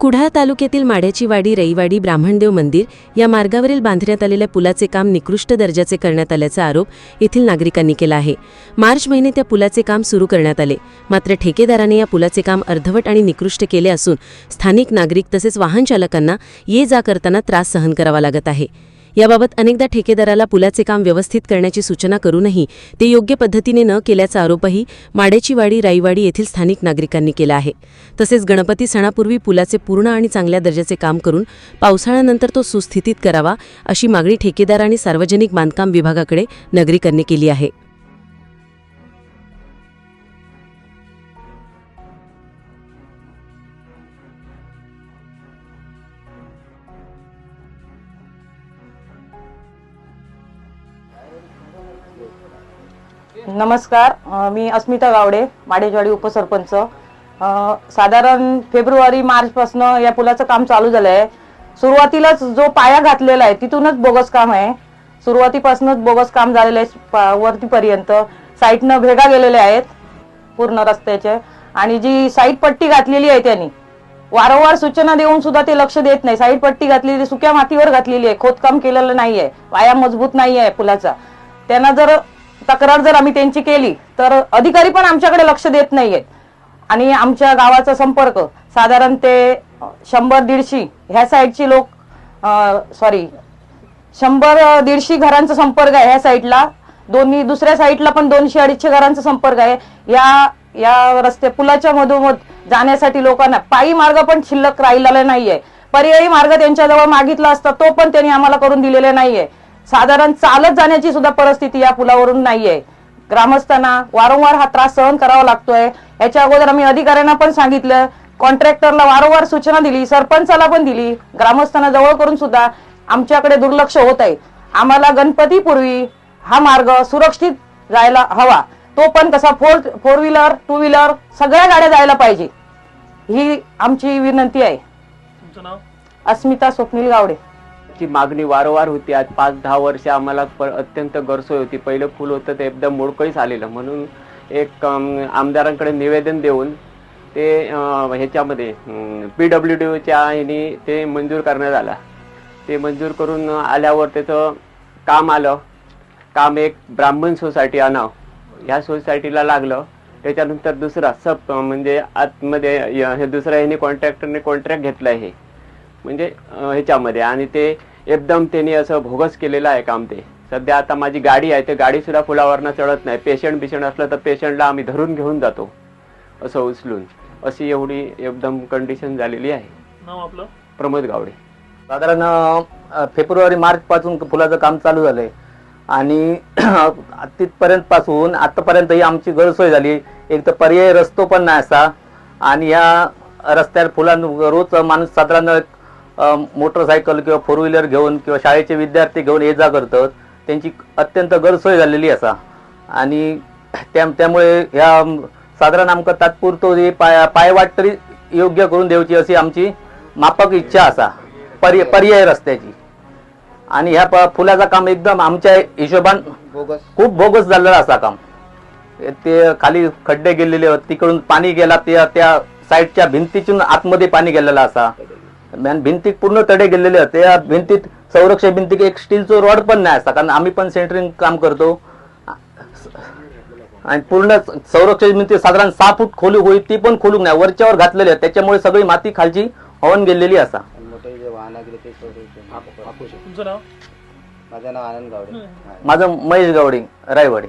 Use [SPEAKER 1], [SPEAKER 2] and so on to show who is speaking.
[SPEAKER 1] कुडाळ तालुक्यातील माड्याची वाडी रईवाडी ब्राह्मणदेव मंदिर या मार्गावरील बांधण्यात आलेल्या पुलाचे काम निकृष्ट दर्जाचे करण्यात आल्याचा आरोप येथील नागरिकांनी केला आहे. मार्च महिने त्या पुलाचे काम सुरू करण्यात आले. मात्र ठेकेदाराने या पुलाचे काम अर्धवट आणि निकृष्ट केले असून स्थानिक नागरिक तसेच वाहन चालकांना ये जा करताना त्रास सहन करावा लागत आहे. याबाबत अनेकदा ठेकेदाराला पुलाचे काम व्यवस्थित करण्याची सूचना करूनही ते योग्य पद्धतीने न केल्याचा आरोपही माडेचीवाडी राईवाडी येथील स्थानिक नागरिकांनी केला आहे. तसेच गणपती सणापूर्वी पुलाचे पूर्ण आणि चांगल्या दर्जाचे काम करून पावसाळ्यानंतर तो सुस्थितीत करावा अशी मागणी ठेकेदार आणि सार्वजनिक बांधकाम विभागाकडे नागरिकांनी केली आहे.
[SPEAKER 2] नमस्कार मी अस्मिता गावडे माडेजवाडी उपसरपंच. साधारण फेब्रुवारी मार्चपासून या पुलाचं काम चालू झालं आहे सुरुवातीलाच जो पाया घातलेला आहे तिथूनच बोगस काम आहे. सुरुवातीपासूनच बोगस काम झालेलं आहे पा- वरतीपर्यंत. साईटनं भेगा गेलेल्या आहेत पूर्ण रस्त्याचे. आणि जी साईट पट्टी घातलेली आहे त्यांनी वारंवार सूचना देऊन सुद्धा ते लक्ष देत नाही. साईड पट्टी घातलेली सुक्या मातीवर घातलेली आहे. खोदकाम केलेलं नाही आहे पाया मजबूत नाही आहे पुलाचा. त्यांना जर तक्रार जर आम्ही त्यांची केली तर अधिकारी पण आमच्याकडे लक्ष देत नाहीयेत. आणि आमच्या गावाचा संपर्क साधारण ते शंभर दीडशे ह्या साईडची लोक सॉरी शंभर दीडशे घरांचा संपर्क आहे ह्या साईडला. दोन्ही दुसऱ्या साईडला पण दोनशे अडीचशे घरांचा संपर्क आहे. या या रस्ते पुलाच्या मधोमध जाण्यासाठी लोकांना पायी मार्ग पण शिल्लक राहिलेला नाहीये. पर्यायी मार्ग त्यांच्याजवळ मागितला असता तो पण त्यांनी आम्हाला करून दिलेला नाहीये. साधारण चालत जाण्याची सुद्धा परिस्थिती या पुलावरून नाहीये. ग्रामस्थांना वारंवार हा त्रास सहन करावा लागतोय. याच्या अगोदर आम्ही अधिकाऱ्यांना पण सांगितलं. कॉन्ट्रॅक्टरला वारंवार सूचना दिली सरपंचाला पण दिली. ग्रामस्थांना जवळ करून सुद्धा आमच्याकडे दुर्लक्ष होत आहे. आम्हाला गणपतीपूर्वी हा मार्ग सुरक्षित जायला हवा. तो पण कसा four four wheeler two wheeler सगळ्या गाड्या जायला पाहिजे. ही आमची विनंती आहे. अस्मिता स्वप्नील गावडे.
[SPEAKER 3] ची मागणी वारंवार होती. आज पाच दहा वर्ष आम्हाला अत्यंत गरसोय होती. पहिलं फुल होतं ते एकदम मोडकळीस आलेलं. म्हणून एक आमदारांकडे निवेदन देऊन ते ह्याच्यामध्ये पी डब्ल्यू डीच्या ह्यानी ते मंजूर करण्यात आला. ते मंजूर करून आल्यावर त्याचं काम आलं. काम एक ब्राह्मण सोसायटी आणाव. ह्या सोसायटीला लागलं. त्याच्यानंतर दुसरा सब म्हणजे आतमध्ये य- हे दुसऱ्या ह्याने कॉन्ट्रॅक्टरने कॉन्ट्रॅक्ट घेतलं आहे म्हणजे ह्याच्यामध्ये. आणि ते एकदम त्यांनी असं भोगस केलेलं आहे काम ते. सध्या आता माझी गाडी आहे ते गाडी सुद्धा फुलावरनं चढत नाही. पेशंट बिशंट असलं तर पेशंटला आम्ही धरून घेऊन जातो असं उचलून. अशी एवढी एकदम कंडिशन झालेली आहे.
[SPEAKER 4] नाव आपलं?
[SPEAKER 3] प्रमोद गावडे.
[SPEAKER 5] साधारण फेब्रुवारी मार्च पासून फुलाचं काम चालू झालंय. आणि तिथपर्यंत पासून आतापर्यंत ही आमची गैरसोय झाली. एक तर पर्यायी रस्तो पण नाही असा आणि या रस्त्यावर फुलां रोज माणूस साधारण मोटरसायकल किंवा फोर व्हीलर घेऊन किंवा शाळेचे विद्यार्थी घेऊन ये जा करतात त्यांची अत्यंत गैरसोय झालेली असा. आणि त्या त्यामुळे ह्या साधारण आमकां तात्पुरतो पाय पायवाट तरी योग्य करून देवची अशी आमची मापक इच्छा असा पर्याय पर्याय रस्त्याची. आणि ह्या प- फुलाचं काम एकदम आमच्या हिशोबान खूप बोगस झालेलं असा काम. ते खाली खड्डे गेलेले होते तिकडून पाणी गेला त्या त्या साईडच्या भिंतीतून आतमध्ये पाणी गेलेलं असा. आणि भिंतीत पूर्ण तडे गेलेले होते. त्या भिंतीत संरक्षण भिंतीत एक स्टीलचं रॉड पण नाही असता. कारण आम्ही पण सेंटरिंग काम करतो. आणि पूर्ण संरक्षण भिंती साधारण सहा फूट खोली होईल ती पण खोलूक नाही. वरच्यावर घातलेली आहे. त्याच्यामुळे सगळी माती खालची हवन गेलेली असा.
[SPEAKER 4] तुमचं नाव?
[SPEAKER 5] माझं महेश गावडे रायवाडी.